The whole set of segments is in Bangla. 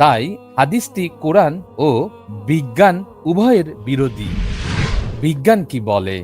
তাই হাদিসটি কোরআন ও বিজ্ঞান উভয়ের বিরোধী। বিজ্ঞান কি বলে?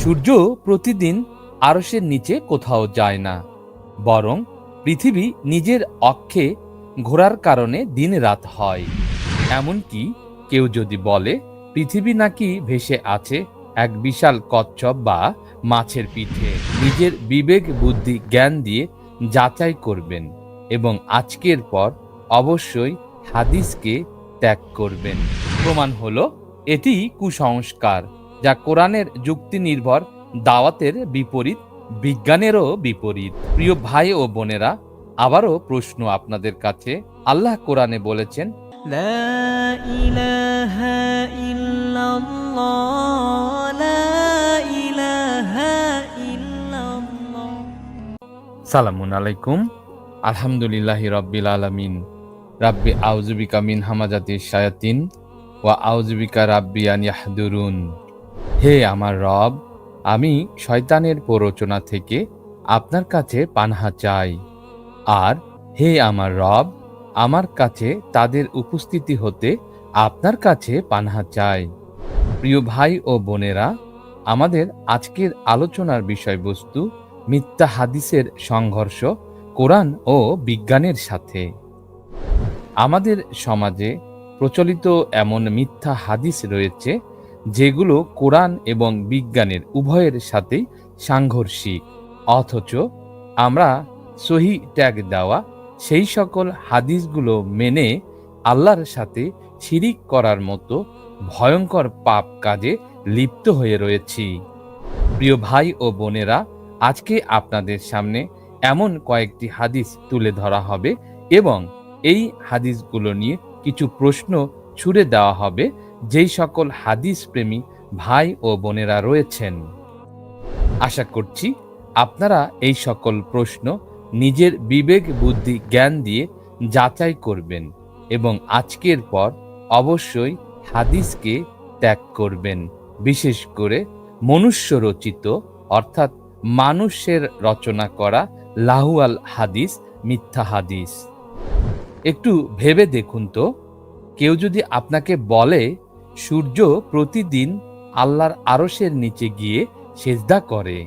সূর্য প্রতিদিন আরসের নিচে কোথাও যায় না, বরং পৃথিবী নিজের অক্ষে ঘোরার কারণে দিন রাত হয়। এমনকি কেউ যদি বলে, পৃথিবী নাকি ভেসে আছে এক বিশাল কচ্ছপ বা মাছের পিঠে। নিজের বিবেক, বুদ্ধি, জ্ঞান দিয়ে যাচাই করবেন এবং আজকের পর অবশ্যই হাদিসকে ত্যাগ করবেন। প্রমাণ হলো এটি কুসংস্কার যা কোরআনের যুক্তি নির্ভর দাওয়াতের বিপরীত বিজ্ঞানেরও বিপরীত। প্রিয় ভাই ও বোনেরা আবারও প্রশ্ন আপনাদের কাছে। আল্লাহ কোরআনে বলেছেন সালামুন আলাইকুম। আলহামদুলিল্লাহ রব্বিল আলমিন। রাব্বি আউজুবিকা মিন হামাজাতি শায়াতিন ওয়া আউজুবিকা রাব্বি আন ইয়াহদুরুন। হে আমার রব, আমি শয়তানের প্ররোচনা থেকে আপনার কাছে পানহা চাই। আর হে আমার রব, আমার কাছে তাদের উপস্থিতি হতে আপনার কাছে পানহা চাই। প্রিয় ভাই ও বোনেরা, আমাদের আজকের আলোচনার বিষয়বস্তু মিথ্যা হাদিসের সংঘর্ষ, কোরআন ও বিজ্ঞানের সাথে। আমাদের সমাজে প্রচলিত এমন মিথ্যা হাদিস রয়েছে, যেগুলো কোরআন এবং বিজ্ঞানের উভয়ের সাথেই সাংঘর্ষিক। অথচ আমরা সহি ট্যাগ দেওয়া সেই সকল হাদিসগুলো মেনে আল্লাহর সাথে শিরিক করার মতো ভয়ঙ্কর পাপ কাজে লিপ্ত হয়ে রয়েছি। প্রিয় ভাই ও বোনেরা, আজকে আপনাদের সামনে এমন কয়েকটি হাদিস তুলে ধরা হবে এবং এই হাদিসগুলো নিয়ে কিছু প্রশ্ন ছুড়ে দেওয়া হবে, যেই সকল হাদিস প্রেমী ভাই ও বোনেরা রয়েছেন। আশা করছি আপনারা এই সকল প্রশ্ন নিজের বিবেক, বুদ্ধি, জ্ঞান দিয়ে যাচাই করবেন এবং আজকের পর অবশ্যই হাদিসকে ত্যাগ করবেন। বিশেষ করে মনুষ্য রচিত, অর্থাৎ মানুষের রচনা করা লাহুয়াল হাদিস, মিথ্যা হাদিস। একটু ভেবে দেখুন তো। কেউ যদি আপনাকে বলে, সূর্য প্রতিদিন আল্লাহর আরশের নিচে গিয়ে সেজদা করে।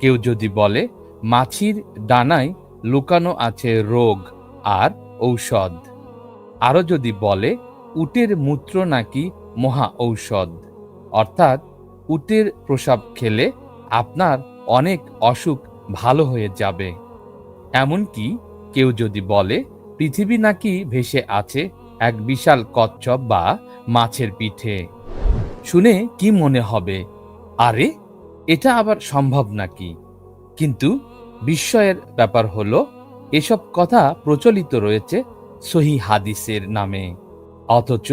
কেউ যদি বলে, মাছির ডানায় লুকানো আছে রোগ আর ঔষধ। আরও যদি বলে, উটের মূত্র নাকি মহা ঔষধ। অর্থাৎ, উটের প্রসাব খেলে আপনার অনেক অসুখ ভালো হয়ে যাবে। এমনকি কেউ যদি বলে পৃথিবী নাকি ভেসে আছে এক বিশাল কচ্ছপ বা মাছের পিঠে। শুনে কি মনে হবে? আরে, এটা আবার সম্ভব নাকি? কিন্তু বিস্ময়ের ব্যাপার হলো, এসব কথা প্রচলিত রয়েছে সহি হাদিসের নামে। অথচ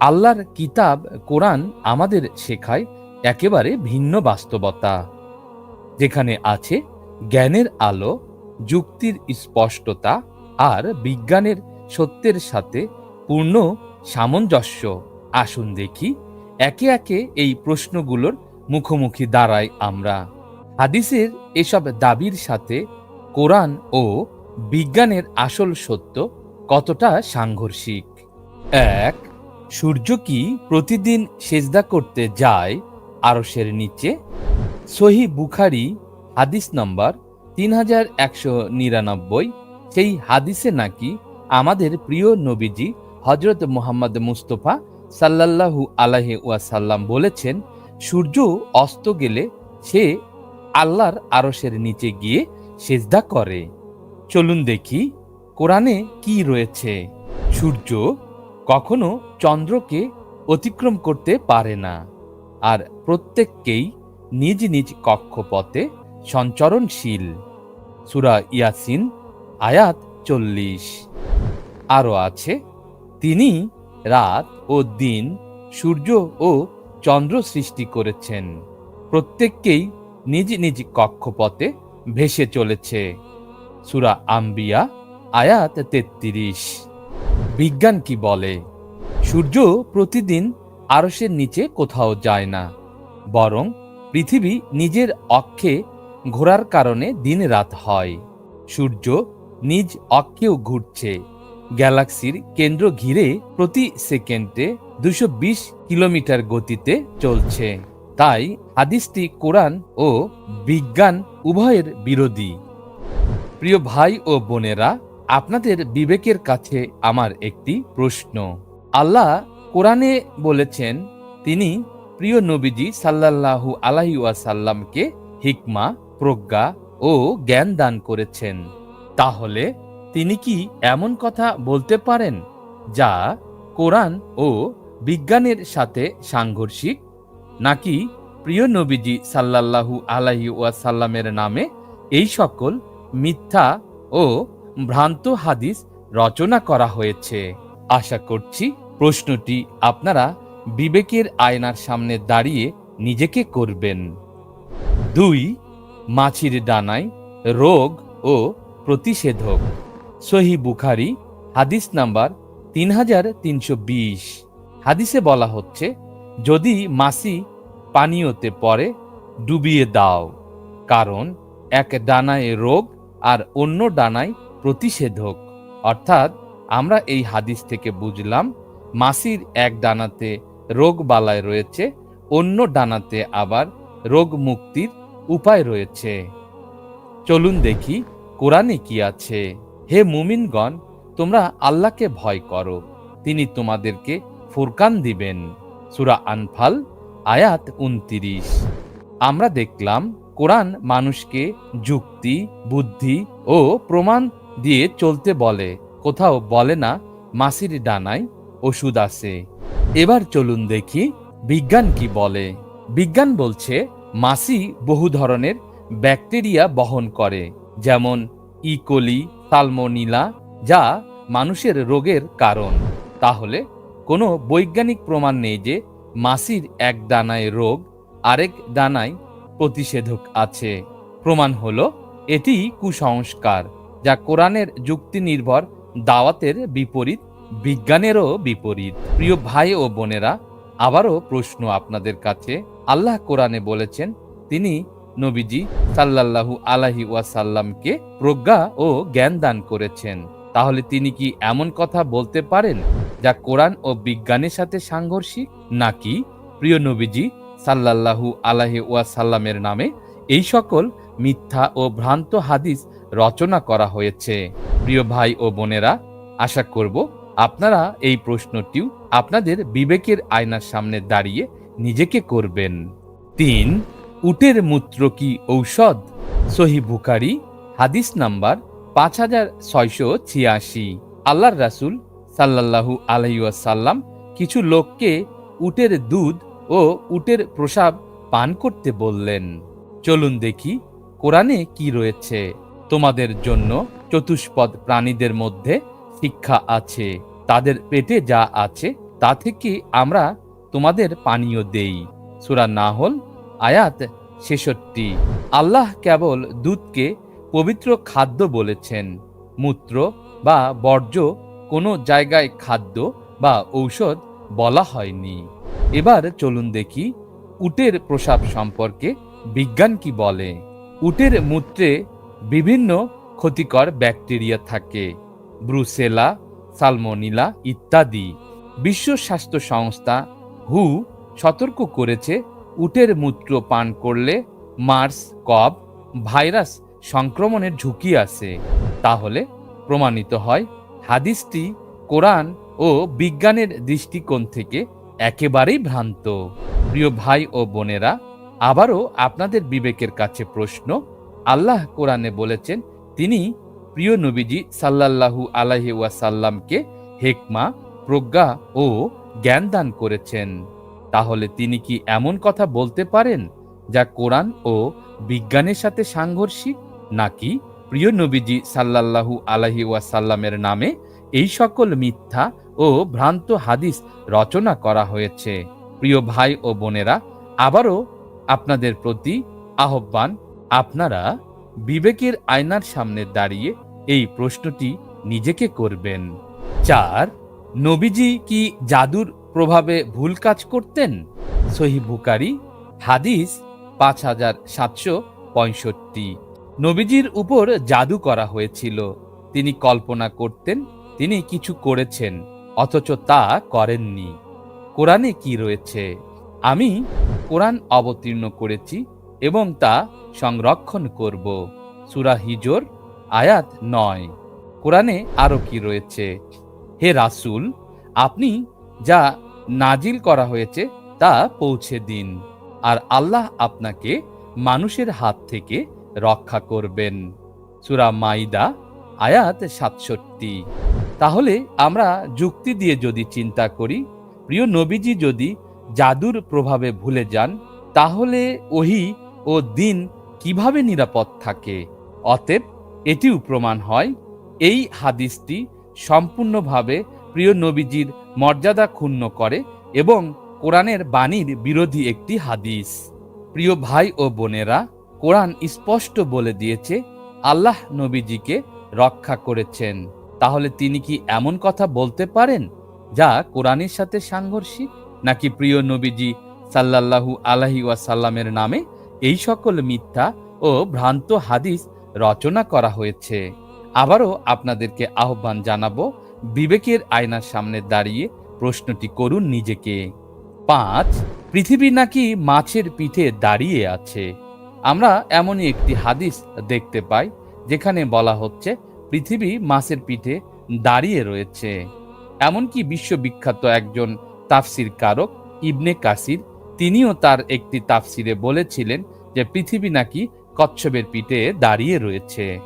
আল্লাহর কিতাব, কোরআন আমাদের শেখায় একেবারে ভিন্ন বাস্তবতা। যেখানে আছে জ্ঞানের আলো, যুক্তির স্পষ্টতা আর বিজ্ঞানের সত্যের সাথে পূর্ণ সামঞ্জস্য। আসুন দেখি, একে একে এই প্রশ্নগুলোর মুখোমুখি দাঁড়াই আমরা। হাদিসের এসব দাবির সাথে কোরআন ও বিজ্ঞানের আসল সত্য কতটা সাংঘর্ষিক? এক, সূর্য কি প্রতিদিন সেজদা করতে যায় আরসের নিচে? সহি বুখারি, হাদিস নম্বর তিন হাজার একশো নিরানব্বই সেই হাদিসে নাকি আমাদের প্রিয় নবীজি হজরত মোহাম্মদ মুস্তফা সাল্লাল্লাহু আলাহি ওয়াসাল্লাম বলেছেন, সূর্য অস্ত গেলে সে আল্লাহর আরসের নিচে গিয়ে সেজদা করে। চলুন দেখি কোরআনে কি রয়েছে। সূর্য কখনো চন্দ্রকে অতিক্রম করতে পারে না আর প্রত্যেককেই নিজ নিজ কক্ষপথে সঞ্চরণশীল। সুরা ইয়াসিন আয়াত চল্লিশ। আরও আছে, তিনি রাত ও দিন সূর্য ও চন্দ্র সৃষ্টি করেছেন। প্রত্যেককেই নিজ নিজ কক্ষপথে ভেসে চলেছে। সুরা আম্বিয়া, আয়াত তেত্রিশ। বিজ্ঞান কি বলে? সূর্য প্রতিদিন আরসের নিচে কোথাও যায় না, বরং পৃথিবী নিজের অক্ষে ঘোরার কারণে দিন রাত হয়। সূর্য নিজ অক্ষেও ঘুরছে। গ্যালাক্সির কেন্দ্র ঘিরে প্রতি সেকেন্ডে দুশো কিলোমিটার গতিতে চলছে। তাই হাদিসটি কোরআন ও বিজ্ঞান উভয়ের বিরোধী। প্রিয় ভাই ও বোনেরা, আপনাদের বিবেকের কাছে আমার একটি প্রশ্ন। আল্লাহ কোরআনে বলেছেন, তিনি প্রিয় নবীজি সাল্লাল্লাহু আলাহি ওয়াসাল্লামকে হিকমা, প্রজ্ঞা ও জ্ঞান দান করেছেন। তাহলে তিনি কি এমন কথা বলতে পারেন, যা কোরআন ও বিজ্ঞানের সাথে সাংঘর্ষিক? নাকি প্রিয় নবীজি সাল্লাল্লাহু আলাহি ওয়াসাল্লামের নামে এই সকল মিথ্যা ও ভ্রান্ত হাদিস রচনা করা হয়েছে? আশা করছি প্রশ্নটি আপনারা বিবেকের আয়নার সামনে দাঁড়িয়ে নিজেকে করবেন। দুই, মাছির ডানায় রোগ ও প্রতিষেধক। সহি বুখারি, হাদিস নাম্বার তিন হাজার তিনশো বিশ। হাদিসে বলা হচ্ছে, যদি মাসি পানীয়তে পড়ে, ডুবিয়ে দাও। কারণ, এক ডানায় রোগ আর অন্য ডানায় প্রতিষেধক। অর্থাৎ, আমরা এই হাদিস থেকে বুঝলাম, মাসির এক ডানাতে রোগ বালায় রয়েছে, অন্য ডানাতে আবার রোগ মুক্তির উপায় রয়েছে। চলুন দেখি কোরআনে কি আছে? হে মুমিনগণ, তোমরা আল্লাহকে ভয় করো। তিনি তোমাদেরকে ফুরকান দিবেন। সুরা আনফাল, আয়াত উনতিরিশ। আমরা দেখলাম, কোরআন মানুষকে যুক্তি, বুদ্ধি ও প্রমাণ দিয়ে চলতে বলে। কোথাও বলে না, মাসির ডানায় ওষুধ আছে। এবার চলুন দেখি, বিজ্ঞান কি বলে? বিজ্ঞান বলছে, মাসি বহু ধরনের ব্যাকটেরিয়া বহন করে। যেমন ইকোলি সালমোনিলা যা মানুষের রোগের কারণ। তাহলে কোনো বৈজ্ঞানিক প্রমাণ নেই যে মাসির এক ডানায় রোগ, আরেক ডানায় প্রতিষেধক আছে। প্রমাণ হলো, এটি কুসংস্কার, যা কোরআনের যুক্তি নির্ভর দাওয়াতের বিপরীত, বিজ্ঞানেরও বিপরীত। প্রিয় ভাই ও বোনেরা, আবারও প্রশ্ন আপনাদের কাছে। আল্লাহ কোরআনে বলেছেন, তিনি নবীজি সাল্লাল্লাহু আলাহি ওয়াসাল্লামকে প্রজ্ঞা ও জ্ঞান দান করেছেন। তাহলে তিনি কি এমন কথা বলতে পারেন যা কোরআন ও বিজ্ঞানের সাথে সাংঘর্ষিক? নাকি? প্রিয় নবীজি সাল্লাল্লাহু আলাহি ওয়াসাল্লামের নামে এই সকল মিথ্যা ও ভ্রান্ত হাদিস রচনা করা হয়েছে। প্রিয় ভাই ও বোনেরা, আশা করব আপনারা এই প্রশ্নটিও আপনাদের বিবেকের আয়নার সামনে দাঁড়িয়ে নিজেকে করবেন। তিন উটের মূত্র কি ঔষধ? সহি বুকারি হাদিস নাম্বার পাঁচ হাজার ছয়শো ছিয়াশি। আল্লাহর রাসুল সাল্লাল্লাহু আলহিউসাল্লাম কিছু লোককে উটের দুধ ও উটের প্রসাব পান করতে বললেন, চলুন দেখি কোরআনে কি রয়েছে। তোমাদের জন্য চতুষ্পদ প্রাণীদের মধ্যে শিক্ষা আছে, তাদের পেটে যা আছে তা থেকে আমরা তোমাদের পানীয় দেই। সুরা নাহল আয়াত ছেষট্টি। আল্লাহ কেবল দুধকে পবিত্র খাদ্য বলেছেন। মূত্র বা বর্জ্য কোনো জায়গায় খাদ্য বা ঔষধ বলা হয়নি। এবার চলুন দেখি উটের প্রসাব সম্পর্কে বিজ্ঞান কি বলে। উটের মূত্রে বিভিন্ন ক্ষতিকর ব্যাকটেরিয়া থাকে। ব্রুসেলা, সালমোনিলা ইত্যাদি। বিশ্ব স্বাস্থ্য সংস্থা হু সতর্ক করেছে উটের মূত্র পান করলে মার্স কব ভাইরাস সংক্রমণের ঝুঁকি আছে। তাহলে প্রমাণিত হয় হাদিসটি কোরআন ও বিজ্ঞানের দৃষ্টিকোণ থেকে একেবারেই ভ্রান্ত। প্রিয় ভাই ও বোনেরা, আবারও আপনাদের বিবেকের কাছে প্রশ্ন। আল্লাহ কোরআনে বলেছেন, তিনি প্রিয় নবীজি সাল্লাল্লাহু আলাহি ওয়াসাল্লামকে হেকমা, প্রজ্ঞা ও জ্ঞান দান করেছেন। তাহলে তিনি কি এমন কথা বলতে পারেন যা কোরআন ও বিজ্ঞানের সাথে সাংঘর্ষিক? নাকি প্রিয় নবীজি সাল্লাল্লাহু আলাহি ওয়াসাল্লামের নামে এই সকল মিথ্যা ও ভ্রান্ত হাদিস রচনা করা হয়েছে? প্রিয় ভাই ও বোনেরা, আবারও আপনাদের প্রতি আহ্বান, আপনারা বিবেকের আয়নার সামনে দাঁড়িয়ে এই প্রশ্নটি নিজেকে করবেন। চার, নবীজি কি জাদুর প্রভাবে ভুল কাজ করতেন? সহি বুকারি হাদিস পাঁচ হাজার সাতশো পঁয়ষট্টি। নবীজির উপর জাদু করা হয়েছিল। তিনি কল্পনা করতেন, তিনি কিছু করেছেন, অথচ তা করেননি। কোরআনে কি রয়েছে? আমি কোরআন অবতীর্ণ করেছি এবং তা সংরক্ষণ করব। সুরা হিজোর, আয়াত নয়। কোরআনে আরও কি রয়েছে? হে রাসুল, আপনি যা নাজিল করা হয়েছে, তা পৌঁছে দিন। আর আল্লাহ আপনাকে মানুষের হাত থেকে রক্ষা করবেন। সুরা মাইদা, আয়াত সাতষট্টি। তাহলে আমরা যুক্তি দিয়ে যদি চিন্তা করি, প্রিয় নবীজি যদি জাদুর প্রভাবে ভুলে যান, তাহলে ওহি ও দিন কীভাবে নিরাপদ থাকে? অতএব এটিও প্রমাণ হয়, এই হাদিসটি সম্পূর্ণভাবে প্রিয় নবীজির মর্যাদা ক্ষুণ্ণ করে এবং কোরআনের বাণীর বিরোধী একটি হাদিস। প্রিয় ভাই ও বোনেরা, কোরআন স্পষ্ট বলে দিয়েছে, আল্লাহ নবীজিকে রক্ষা করেছেন। তাহলে তিনি কি এমন কথা বলতে পারেন, যা কোরআনের সাথে সাংঘর্ষিক? নাকি প্রিয় নবীজি সাল্লাল্লাহু আলাহি ওয়াসাল্লামের নামে এই সকল মিথ্যা ও ভ্রান্ত হাদিস রচনা করা হয়েছে? আবারও আপনাদেরকে আহ্বান জানাব বিবেকের আয়নার সামনে দাঁড়িয়ে প্রশ্নটি করুন নিজেকে। পাঁচ, পৃথিবী নাকি মাছের পিঠে দাঁড়িয়ে আছে? আমরা এমনই একটি হাদিস দেখতে পাই, যেখানে বলা হচ্ছে, পৃথিবী মাছের পিঠে দাঁড়িয়ে রয়েছে। এমনকি বিশ্ববিখ্যাত একজন তাফসির কারক ইবনে কাসির, তিনিও তার একটি তাফসিরে বলেছিলেন যে পৃথিবী নাকি কচ্ছপের পিঠে দাঁড়িয়ে রয়েছে।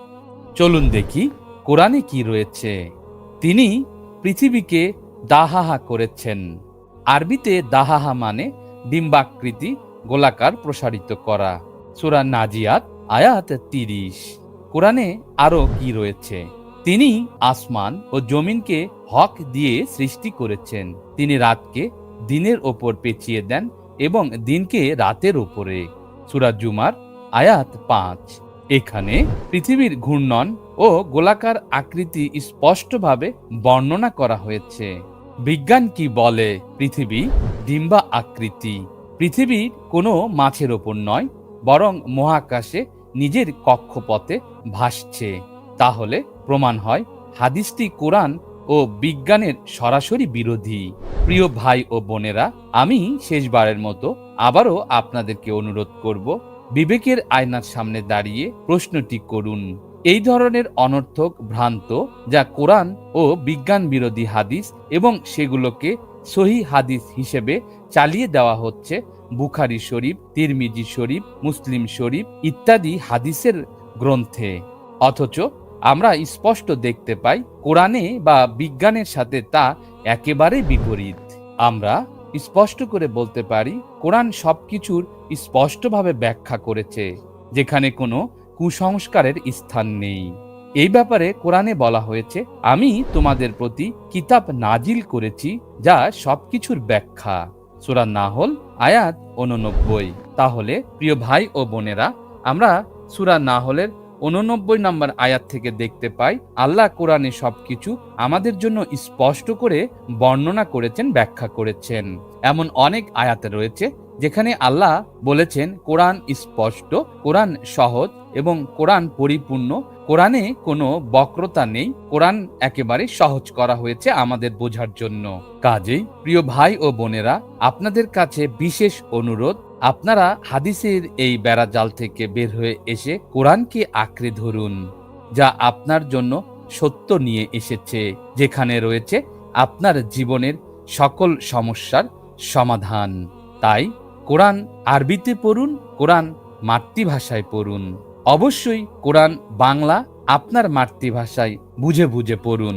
চলুন দেখি, কোরআনে কি রয়েছে। তিনি পৃথিবীকে দাহাহা করেছেন। আরবিতে দাহাহা মানে ডিম্বাকৃতি, গোলাকার প্রসারিত করা। সুরা নাজিয়াত, আয়াত তিরিশ। কোরআনে আরও কি রয়েছে? তিনি আসমান ও জমিনকে হক দিয়ে সৃষ্টি করেছেন। তিনি রাতকে দিনের ওপর পেঁচিয়ে দেন এবং দিনকে রাতের ওপরে। সুরা জুমার আয়াত পাঁচ। এখানে পৃথিবীর ঘূর্ণন ও গোলাকার আকৃতি স্পষ্টভাবে বর্ণনা করা হয়েছে। বিজ্ঞান কি বলে? পৃথিবী ডিম্বা আকৃতি। পৃথিবীর কোনো মাছের ওপর নয়, বরং মহাকাশে নিজের কক্ষপথে ভাসছে। তাহলে প্রমাণ হয়, হাদিসটি কোরআন ও বিজ্ঞানের সরাসরি বিরোধী। প্রিয় ভাই ও বোনেরা, আমি শেষবারের মতো আবারও আপনাদেরকে অনুরোধ করব, বিবেকের আয়নার সামনে দাঁড়িয়ে প্রশ্নটি করুন। এই ধরনের অনর্থক ভ্রান্ত যা কোরআন ও বিজ্ঞান বিরোধী হাদিস এবং সেগুলোকে সহি হাদিস হিসেবে চালিয়ে দেওয়া হচ্ছে। বুখারি শরীফ, তিরমিজি শরীফ, মুসলিম শরীফ ইত্যাদি হাদিসের গ্রন্থে। অথচ আমরা স্পষ্ট দেখতে পাই, কোরআনে বা বিজ্ঞানের সাথে তা একেবারে বিপরীত। আমরা স্পষ্ট করে বলতে পারি, কোরআন সবকিছুর স্পষ্টভাবে ব্যাখ্যা করেছে, যেখানে কোনো কুসংস্কারের স্থান নেই। এই ব্যাপারে কোরআনে বলা হয়েছে, আমি তোমাদের প্রতি কিতাব নাজিল করেছি, যা সবকিছুর ব্যাখ্যা। সুরা নাহল, আয়াত উননব্বই তাহলে, প্রিয় ভাই ও বোনেরা, আমরা সুরা নাহলের উননব্বই নম্বর আয়াত থেকে দেখতে পাই, আল্লাহ কোরআনে সবকিছু আমাদের জন্য স্পষ্ট করে বর্ণনা করেছেন, ব্যাখ্যা করেছেন। এমন অনেক আয়াত রয়েছে যেখানে আল্লাহ বলেছেন, কোরআন স্পষ্ট, কোরআন সহজ এবং কোরআন পরিপূর্ণ। কোরআনে কোনো বক্রতা নেই, কোরআন একেবারে সহজ করা হয়েছে আমাদের বোঝার জন্য। কাজেই, প্রিয় ভাই ও বোনেরা, আপনাদের কাছে বিশেষ অনুরোধ, আপনারা হাদিসের এই বেড়াজাল থেকে বের হয়ে এসে কোরআনকে আঁকড়ে ধরুন, যা আপনার জন্য সত্য নিয়ে এসেছে, যেখানে রয়েছে আপনার জীবনের সকল সমস্যার সমাধান। তাই কোরআন আরবিতে পড়ুন কোরআন মাতৃভাষায় পড়ুন। অবশ্যই কোরআন বাংলা আপনার মাতৃভাষায় বুঝে বুঝে পড়ুন।